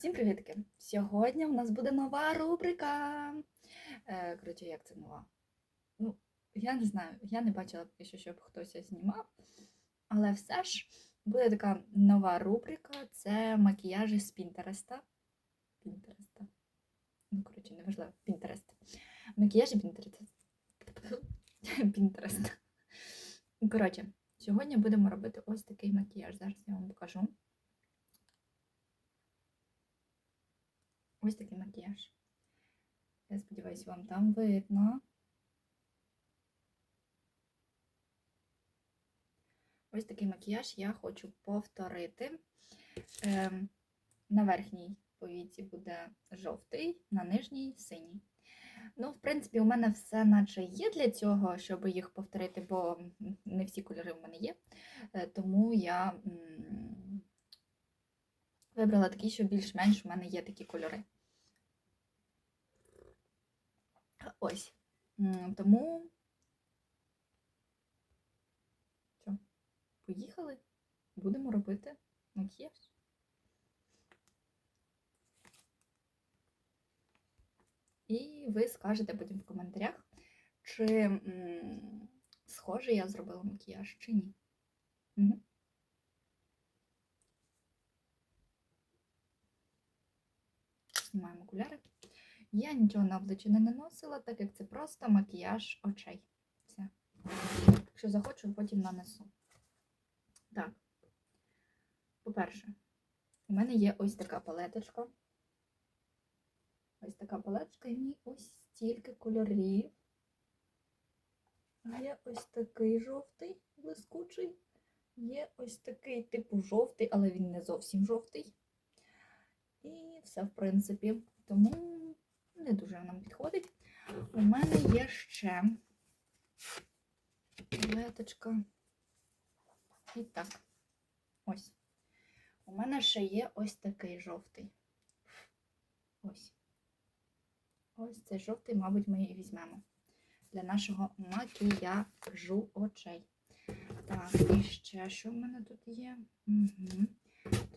Всім привітки! Сьогодні у нас буде нова рубрика. Е, коротше, як це нова? Ну, я не знаю, я не бачила поки що, щоб хтось знімав. Але все ж буде така нова рубрика це макіяжі з Пінтереста. Пінтереста. Ну, коротше, неважливо, Пінтерест. Макіяжі Пінтереста. Пінтерест. Коротше, сьогодні будемо робити ось такий макіяж. Зараз я вам покажу. Ось такий макіяж. Я сподіваюся, вам там видно. Ось такий макіяж я хочу повторити. Ем, на верхній повіці буде жовтий, на нижній синій. Ну, в принципі, у мене все наче є для цього, щоб їх повторити, бо не всі кольори в мене є. Е, Тому я вибрала такі, що більш-менш у мене є такі кольори. Ось. Тому. Що? Поїхали? Будемо робити макіяж. І ви скажете потім в коментарях, чи м, схоже я зробила макіяж, чи ні. Угу. Я нічого на обличчя не наносила, так як це просто макіяж очей. Все. Якщо захочу, потім нанесу. Так. По-перше, у мене є ось така палеточка. Ось така палеточка, і в ній ось стільки кольорів. Є ось такий жовтий, блискучий. Є ось такий типу жовтий, але він не зовсім жовтий. І все, в принципі. Тому не дуже нам підходить. У мене є ще палеточка. І так. Ось. У мене ще є ось такий жовтий. Ось. Ось цей жовтий, мабуть, ми і візьмемо для нашого макіяжу очей. Так, і ще що в мене тут є? Угу.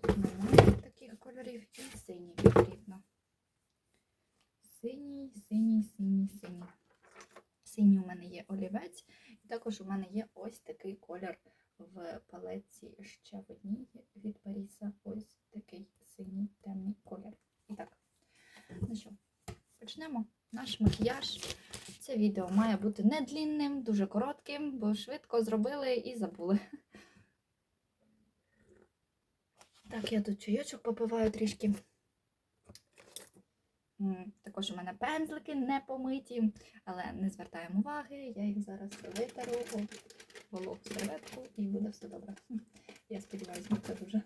Тут немає таких кольорів і синій потрібно. Синій, синій, синій, синій. Синій у мене є олівець, і також у мене є ось такий колір в палетці ще в одній від Паріса. Ось такий синій темний колір. І так, ну що, почнемо наш макіяж. Це відео має бути недлінним, дуже коротким, бо швидко зробили і забули. Так, я тут чайочок попиваю трішки. Також у мене пензлики не помиті, але не звертаємо уваги. Я їх зараз витеру вологу серветку і буде все добре. Я сподіваюся, на це дуже.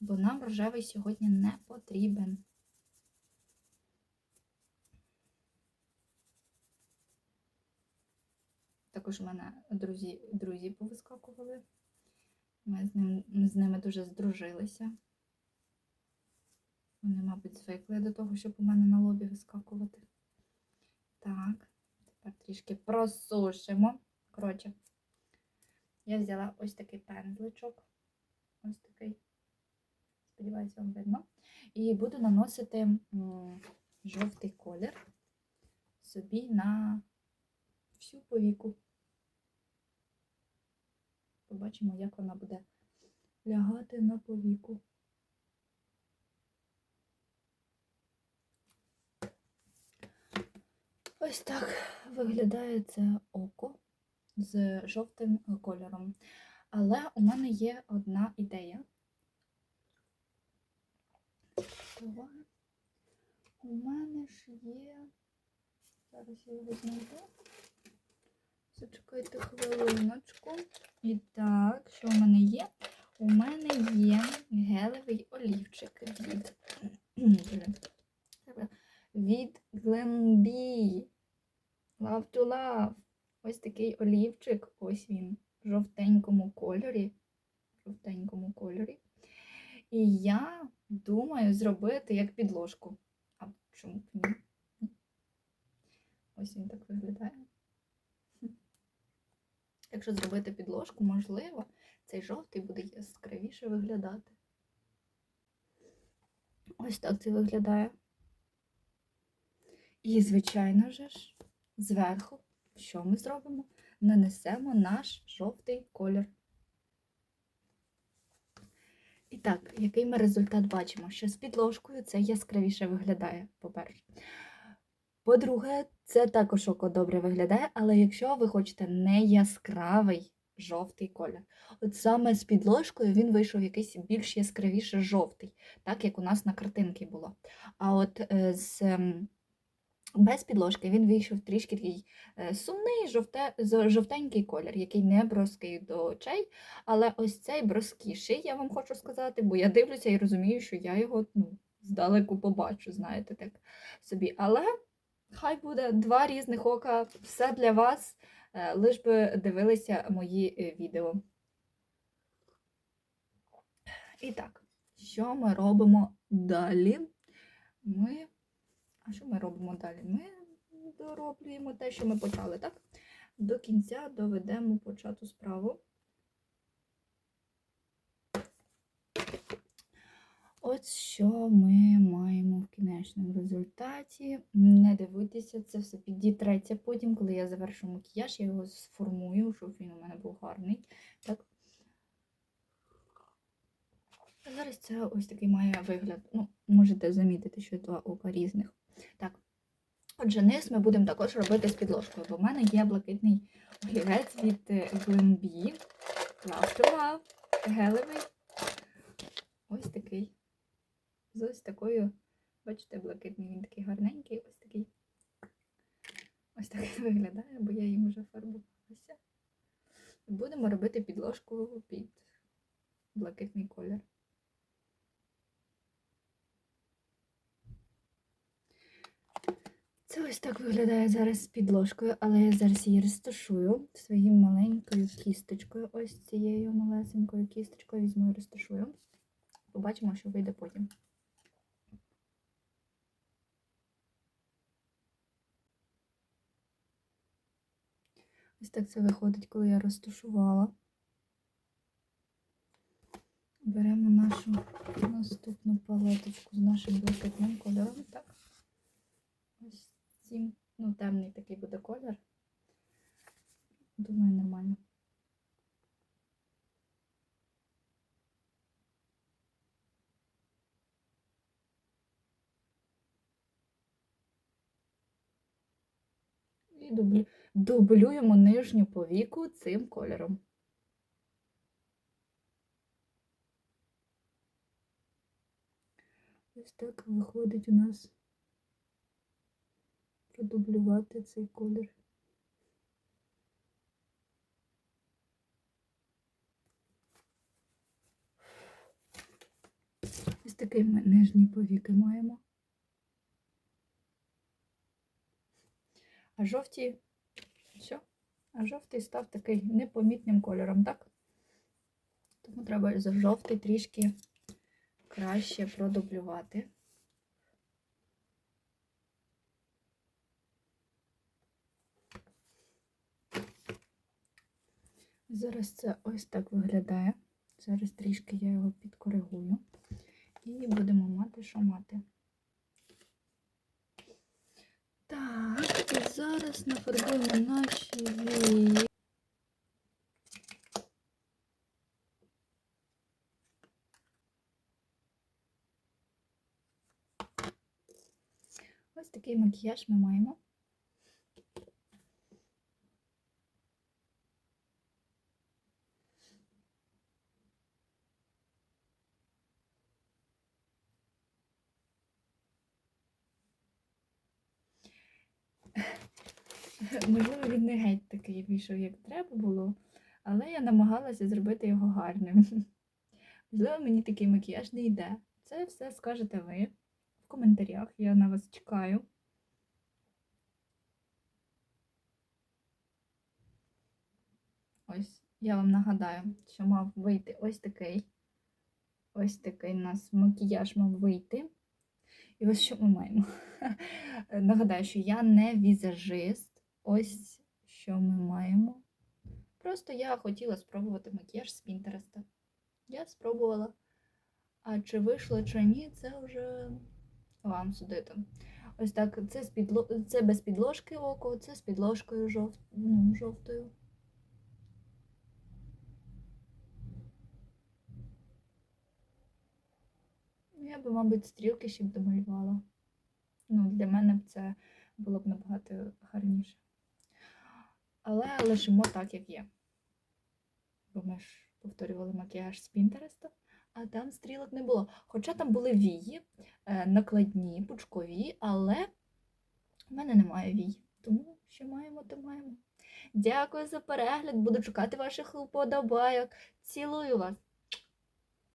Бо нам рожевий сьогодні не потрібен. Також у мене друзі, друзі повискакували. Ми з, ним, з ними дуже здружилися. Вони, мабуть, звикли до того, щоб у мене на лобі вискакувати. Так, тепер трішки просушимо. Коротше, я взяла ось такий пензличок. Ось такий. Сподіваюся, вам видно. І буду наносити жовтий колір собі на всю повіку. Побачимо, як вона буде лягати на повіку. Ось так виглядає це око з жовтим кольором. Але у мене є одна ідея. У мене ж є. Зараз я його знайду. Зачекайте хвилиночку. І так, що у мене є? У мене є гелевий олівчик від, від Glambi. Love to Love. Ось такий олівчик. Ось він в жовтенькому кольорі. В жовтенькому кольорі. І я думаю зробити як підложку. А чому б ні? Ось він так виглядає. Якщо зробити підложку, можливо, цей жовтий буде яскравіше виглядати. Ось так це виглядає. І, звичайно же ж, зверху, що ми зробимо? Нанесемо наш жовтий колір. І так, який ми результат бачимо? Що з підложкою це яскравіше виглядає, по-перше. По-друге, це також око добре виглядає, але якщо ви хочете не яскравий жовтий колір, от саме з підложкою він вийшов якийсь більш яскравіше жовтий, так як у нас на картинці було. А от е, з без підложки він вийшов трішки такий е, сумний жовте, жовтенький колір, який не броский до очей. Але ось цей броскіший, я вам хочу сказати, бо я дивлюся і розумію, що я його ну, здалеку побачу, знаєте, так собі. Але хай буде два різних ока, все для вас, е, лиш би дивилися мої е, відео. І так, що ми робимо далі? Ми. А що ми робимо далі? Ми дороблюємо те, що ми почали, так? До кінця доведемо почату справу. От що ми маємо в кінечному результаті. Не дивитися, це все підітреться потім, коли я завершу макіяж, я його сформую, щоб він у мене був гарний. Так. Зараз це ось такий має вигляд. Ну, можете замітити, що два ока різних. Так. Отже, низ ми будемо також робити з підложкою, бо в мене є блакитний олівець від е, to Love. Гелевий. Ось такий. З ось такою, бачите, блакитний, він такий гарненький, ось такий. Ось так виглядає, бо я їм вже фарбувалася. Будемо робити підложку під блакитний колір. Це ось так виглядає зараз з підложкою, але я зараз її розташую своєю маленькою кісточкою. Ось цією малесенькою кісточкою візьму і розташую. Побачимо, що вийде потім. Ось так це виходить, коли я розташувала. Беремо нашу наступну палеточку з нашим блакитним кольором. Так. Ось цим, ну, темний такий буде колір. Думаю, нормально. І дублю, дублюємо нижню повіку цим кольором. Ось так виходить у нас продублювати цей колір. Ось такий ми нижні повіки маємо. А жовті, що? А жовтий став такий непомітним кольором, так? Тому треба за жовтий трішки краще продублювати. Зараз це ось так виглядає. Зараз трішки я його підкоригую. І будемо мати, що мати. Так, і зараз нафарбуємо наші вії. Ось такий макіяж ми маємо. Можливо, він такий вийшов, як треба було, але я намагалася зробити його гарним. Можливо, мені такий макіяж не йде. Це все скажете ви в коментарях. Я на вас чекаю. Ось, я вам нагадаю, що мав вийти ось такий. Ось такий у нас макіяж мав вийти. І ось що ми маємо. Нагадаю, що я не візажист. Ось що ми маємо. Просто я хотіла спробувати макіяж з Пінтереста. Я спробувала. А чи вийшло, чи ні, це вже вам судити. Ось так, це, з підло... це без підложки око, це з підложкою жов... ну, жовтою. Я би, мабуть, стрілки ще б домалювала. Ну, для мене б це було б набагато гарніше. Але лишимо так, як є. Бо ми ж повторювали макіяж з Пінтереста, а там стрілок не було. Хоча там були вії, е, накладні, пучкові, але в мене немає вій. Тому що маємо, то маємо. Дякую за перегляд. Буду чекати ваших вподобайок. Цілую вас!